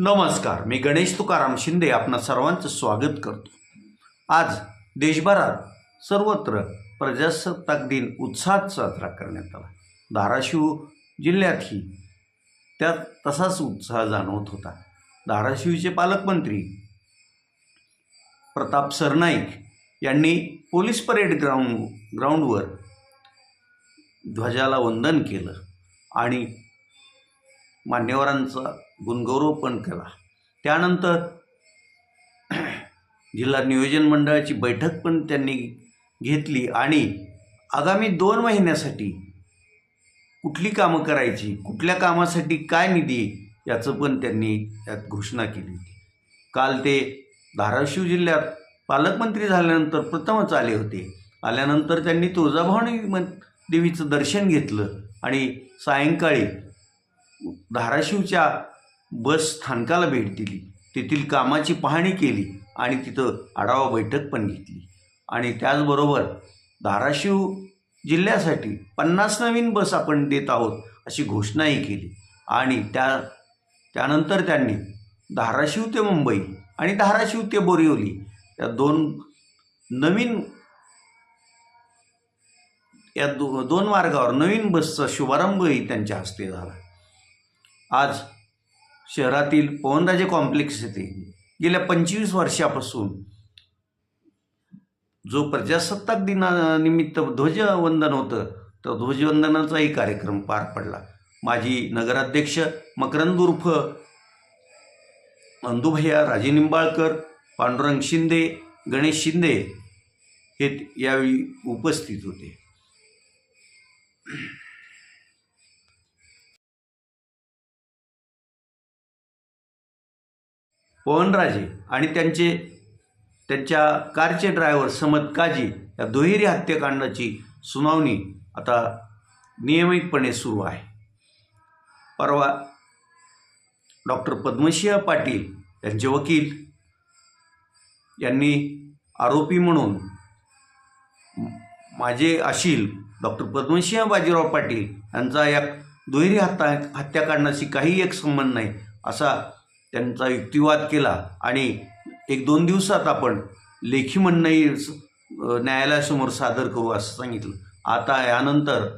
नमस्कार मी गणेश तुकाराम शिंदे आपणा सर्वांचं स्वागत करतो. आज देशभरात सर्वत्र प्रजासत्ताक दिन उत्साहात साजरा करण्यात आला. धाराशिव जिल्ह्यातही त्यात तसाच उत्साह जाणवत होता. धाराशिवचे पालकमंत्री प्रताप सरनाईक यांनी पोलीस परेड ग्राउंड ग्राउंडवर ध्वजाला वंदन केलं आणि मान्यवरांचा गुणगौरव पण केला. त्यानंतर जिल्हा नियोजन मंडळाची बैठक पण त्यांनी घेतली आणि आगामी दोन महिन्यासाठी कुठली कामं करायची कुठल्या कामासाठी काय निधी याचं पण त्यांनी त्यात घोषणा केली होती. काल ते धाराशिव जिल्ह्यात पालकमंत्री झाल्यानंतर प्रथमच आले होते. आल्यानंतर त्यांनी तुळजाभवानी देवीचं दर्शन घेतलं आणि सायंकाळी धाराशिवच्या बस स्थानकाला भेट दिली. तेथील कामाची पाहणी केली आणि तिथं आढावा बैठक पण घेतली. आणि त्याचबरोबर धाराशिव जिल्ह्यासाठी पन्नास नवीन बस आपण देत आहोत अशी घोषणाही केली. आणि त्या त्यानंतर त्यांनी धाराशिव ते मुंबई आणि धाराशिव ते बोरिवली या दोन नवीन या दो दोन मार्गावर नवीन बसचा शुभारंभही त्यांच्या हस्ते झाला. आज शहरातील पवनराजे कॉम्प्लेक्स येथे गेल्या पंचवीस वर्षापासून जो प्रजासत्ताक दिनानिमित्त ध्वजवंदन होतं तर ध्वजवंदनाचाही कार्यक्रम पार पडला. माजी नगराध्यक्ष मकरंद उर्फ अंदुभैया राजे निंबाळकर पांडुरंग शिंदे गणेश शिंदे हे यावेळी उपस्थित होते. पवनराजे आणि त्यांचे त्यांच्या कारचे ड्रायव्हर समद काजी या दुहेरी हत्याकांडाची सुनावणी आता नियमितपणे सुरू आहे. परवा डॉक्टर पद्मसिंह पाटील यांचे वकील यांनी आरोपी म्हणून माझे अशील डॉक्टर पद्मसिंह बाजीराव पाटील यांचा या दुहेरी हत्या हत्याकांडाशी काही एक संबंध नाही असा त्यांचा युक्तिवाद केला आणि एक दोन दिवसात आपण लेखी म्हणणंही न्यायालयासमोर सादर करू असं सांगितलं. आता यानंतर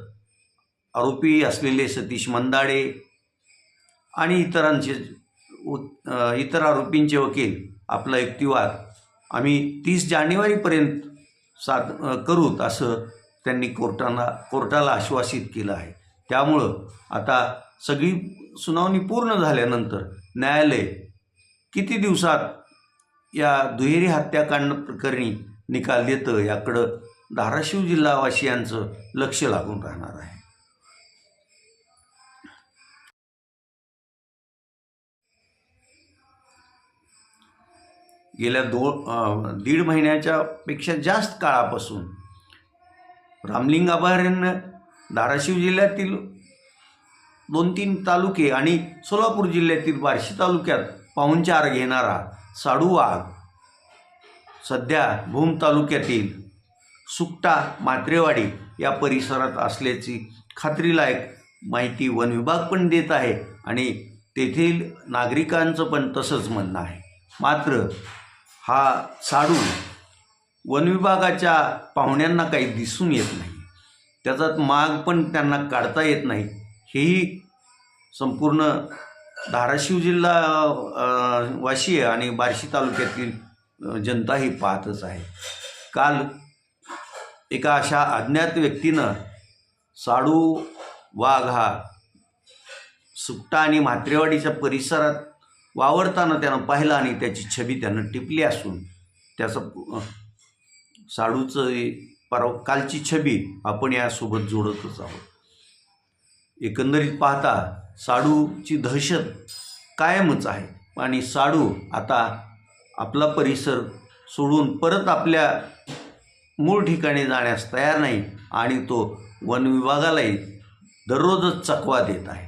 आरोपी असलेले सतीश मंदाडे आणि इतरांचे इतर आरोपींचे वकील आपला युक्तिवाद आम्ही तीस जानेवारीपर्यंत साद करूत असं त्यांनी कोर्टाला कोर्टाला आश्वासित केलं आहे. त्यामुळं आता सगळी सुनावणी पूर्ण झाल्यानंतर न्यायालय किती दिवसात या दुहेरी हत्याकांड प्रकरणी निकाल देतं याकडं धाराशिव जिल्हावासियांचं लक्ष लागून राहणार आहे. गेल्या दो दीड महिन्याच्या पेक्षा जास्त काळापासून रामलिंग अभयारण्य धाराशिव जिल्ह्यातील दोन तीन तालुके आणि सोलापूर जिल्ह्यातील बार्शी तालुक्यात पाहुणचार घेणारा साडू वाघ सध्या भूम तालुक्यातील सुकटा मात्रेवाडी या परिसरात असल्याची खात्रीलायक माहिती वन विभाग पण देत आहे आणि तेथील नागरिकांचं पण तसंच म्हणणं आहे. मात्र हा साडू वन विभागाच्या पाहुण्यांना काही दिसून येत नाही. त्याचात माग पण त्यांना काढता येत नाही. हेही संपूर्ण धाराशिव जिल्हा वाशी आणि बार्शी तालुक्यातील जनता ही पाहतच आहे. काल एका अशा अज्ञात व्यक्तीनं साडू वाघ हा सुकटा आणि म्हात्रेवाडीच्या परिसरात वावरताना त्यानं पाहिलं आणि त्याची छबी त्यानं टिपली असून त्याचं साडूचं परवा कालची छबी आपण यासोबत जोडतच आहोत. एकंदरीत पाहता साडूची दहशत कायमच आहे. आणि साडू आता आपला परिसर सोडून परत आपल्या मूळ ठिकाणी जाण्यास तयार नाही आणि तो वन विभागालाही दररोजच चकवा देत आहे.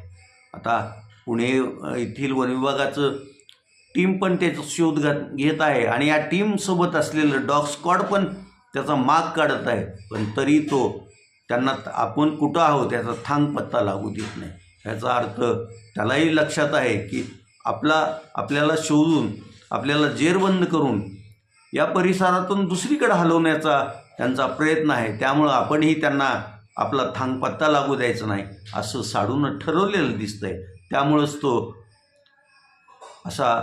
आता पुणे येथील वन विभागाचं टीम पण त्याचा शोध घात घेत आहे आणि या टीमसोबत असलेलं डॉग स्क्वॉड पण त्याचा माग काढत आहे. पण तरी तो त्यांना आपण कुठं आहोत याचा थांग पत्ता लागू देत नाही. ह्याचा अर्थ त्यालाही लक्षात आहे की आपला आपल्याला शोधून आपल्याला जेरबंद करून या परिसरातून दुसरीकडे हलवण्याचा त्यांचा प्रयत्न आहे. त्यामुळं आपणही त्यांना आपला थांगपत्ता लागू द्यायचा नाही असं साडून ठरवलेलं दिसतं आहे त्यामुळंच तो असा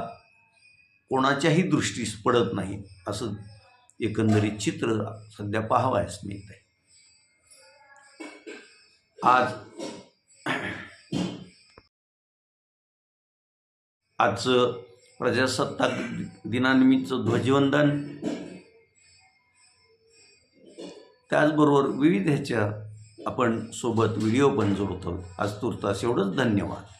कोणाच्याही दृष्टीस पडत नाही असं एकंदरीत चित्र सध्या पाहावयास मिळत आहे आज आजचं प्रजासत्ताक दिनानिमित्त ध्वजवंदन. त्याचबरोबर विविध ह्याच्या आपण सोबत व्हिडिओ पण जोडतो. आज तुर्तास एवढंच. धन्यवाद.